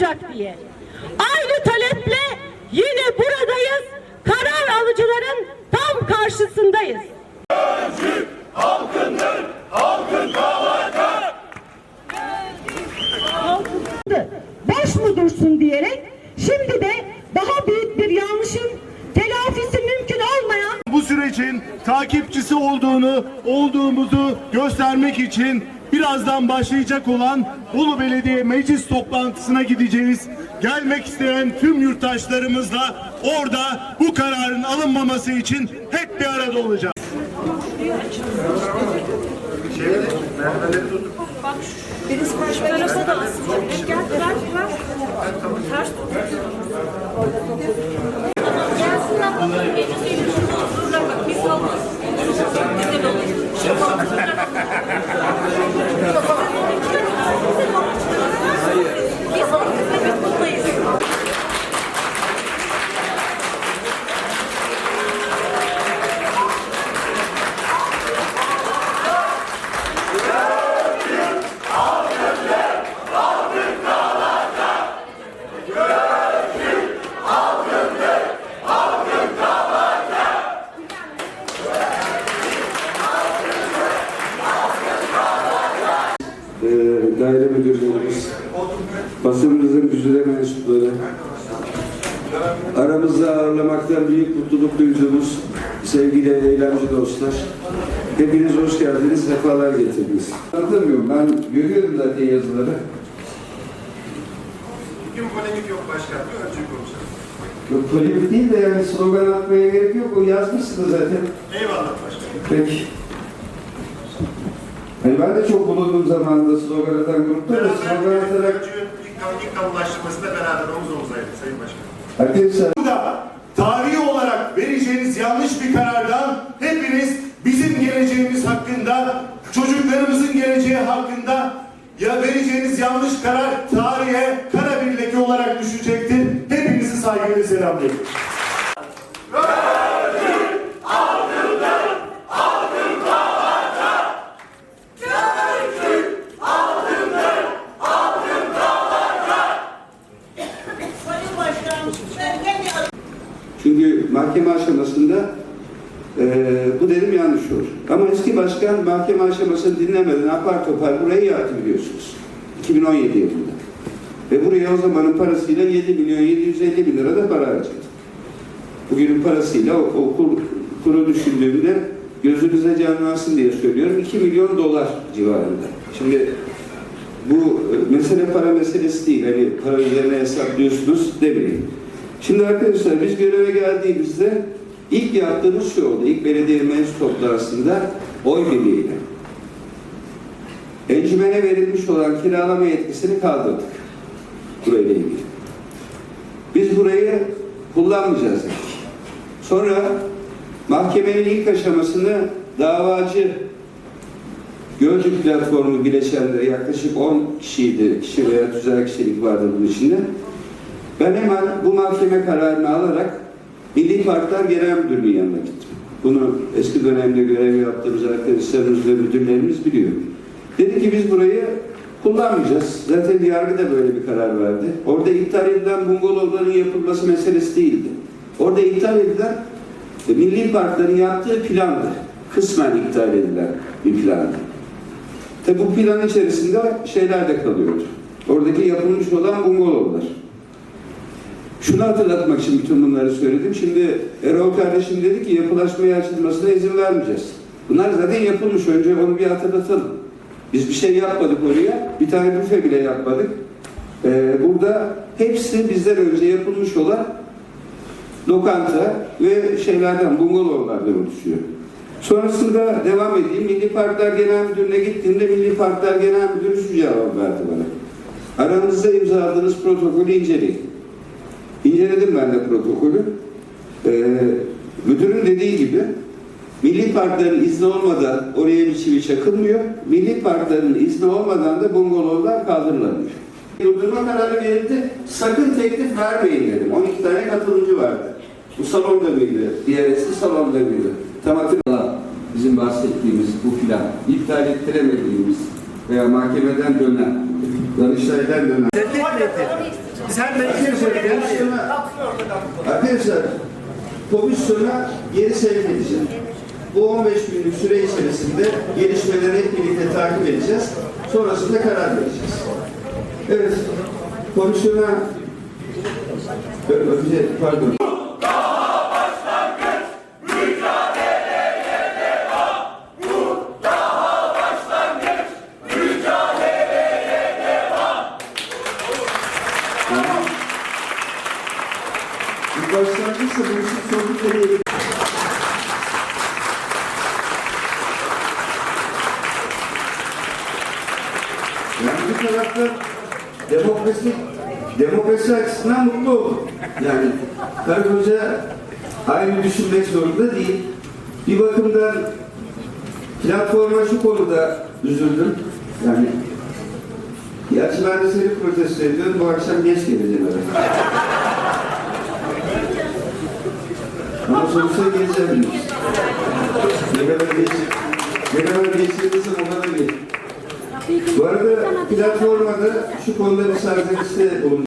olacak diye. Aynı taleple yine buradayız. Karar alıcıların tam karşısındayız. boş mu dursun diyerek şimdi de daha büyük bir yanlışın telafisi mümkün olmayan Bu sürecin takipçisi olduğunu, olduğumuzu göstermek için birazdan başlayacak olan Bolu Belediye Meclis toplantısına gideceğiz. Gelmek isteyen tüm yurttaşlarımızla orada bu kararın alınmaması için hep bir arada olacağız. Birisi karşı tarafa da basınımızın güzide mensupları, aramızda ağırlamaktan büyük mutluluk duyduğumuz sevgili eylemci dostlar, hepiniz hoş geldiniz, sefalar getirdiniz. Anlatamıyorum, ben görüyorum zaten yazıları. Bugün polemik yok başkan. Bir önce konuşalım. Yok, polemik değil de yani slogan atmaya gerek yok, o yazmışsınız zaten. Eyvallah başkan. Peki. Yani ben de çok bulundum zamanında slogan atan grupta da slogan atarak ilk, kamulaştırmasında beraber omuz omuzdaydık Sayın Başkan. arkadaşlar Burada tarihi olarak vereceğiniz yanlış bir karardan hepiniz bizim geleceğimiz hakkında, çocuklarımızın geleceği hakkında ya vereceğiniz yanlış karar tarihe kara bir leke olarak düşecektir. Hepinizi saygıyla selamlıyorum. Çünkü mahkeme aşamasında eee, bu dedim yanlış olur. Ama eski başkan mahkeme aşamasını dinlemeden apar topar burayı yaptı biliyorsunuz. 2017 yılında. Ve buraya o zamanın parasıyla 7 milyon 750 bin lira da para harcadı. Bugünün parasıyla o, o kur, kuru düşündüğümde gözünüze canlansın diye söylüyorum. 2 milyon dolar civarında. Şimdi bu e, mesele para meselesi değil. Hani para üzerine hesaplıyorsunuz demeyin. Şimdi arkadaşlar biz göreve geldiğimizde ilk yaptığımız şey oldu. İlk belediye meclis toplantısında oy birliğiyle. Encümene verilmiş olan kiralama yetkisini kaldırdık. Burayla ilgili. Biz burayı kullanmayacağız dedik. Sonra mahkemenin ilk aşamasını davacı Gölcük platformu bileşenleri yaklaşık 10 kişiydi, kişi veya tüzel kişilik vardı bunun içinde. Ben hemen bu mahkeme kararını alarak Milli Parklar Genel Müdürlüğü'nün yanına gittim. Bunu eski dönemde görev yaptığımız arkadaşlarımız ve müdürlerimiz biliyor. Dedi ki biz burayı kullanmayacağız. Zaten yargı da böyle bir karar verdi. Orada iptal edilen bungalovların yapılması meselesi değildi. Orada iptal edilen e, Milli Parkların yaptığı plandı. Kısmen iptal edilen bir plandı. Tabi bu plan içerisinde şeyler de kalıyordu. Oradaki yapılmış olan bungalovlar. Şunu hatırlatmak için bütün bunları söyledim. Şimdi Erol kardeşim dedi ki yapılaşmaya açılmasına izin vermeyeceğiz. Bunlar zaten yapılmış. Önce onu bir hatırlatalım. Biz bir şey yapmadık oraya. Bir tane büfe bile yapmadık. Ee, burada hepsi bizden önce yapılmış olan lokanta ve şeylerden, bungalovlardan oluşuyor. Sonrasında devam edeyim. Milli Parklar Genel Müdürlüğü'ne gittiğimde Milli Parklar Genel Müdürü şu cevap verdi bana. Aranızda imzaladığınız protokolü inceleyin. İnceledim ben de protokolü. Ee, müdürün dediği gibi Milli Parkların izni olmadan oraya bir çivi çakılmıyor. Milli Parkların izni olmadan da bungalovlar kaldırılamıyor. Durdurma kararı verildi. Sakın teklif vermeyin dedim. 12 tane katılımcı vardı. Bu salonda mıydı? Diğer eski salonda mıydı? Tam hatırlamıyorum. Bahsettiğimiz bu plan, iptal ettiremediğimiz veya mahkemeden dönen, Danıştay'dan dönen Sen arkadaşlar komisyona geri sevk edeceğim. Bu 15 günlük süre içerisinde gelişmeleri hep birlikte takip edeceğiz. Sonrasında karar vereceğiz. Evet, komisyona pardon. Bir başlangıçsa bu işin sonu nereye Yani bir tarafta demokrasi, demokrasi açısından mutlu oldum. Yani karı koca aynı düşünmek zorunda değil. Bir bakımdan platforma şu konuda üzüldüm. Yani Gerçi ben de seni protesto ediyorum. Bu akşam geç geleceğim. Ama sonuçta geleceğim biliyorsun. Ne kadar geç, ne kadar geç gelirsem o kadar geç. Bu arada platformada şu konuda bir serzenişte bulundum.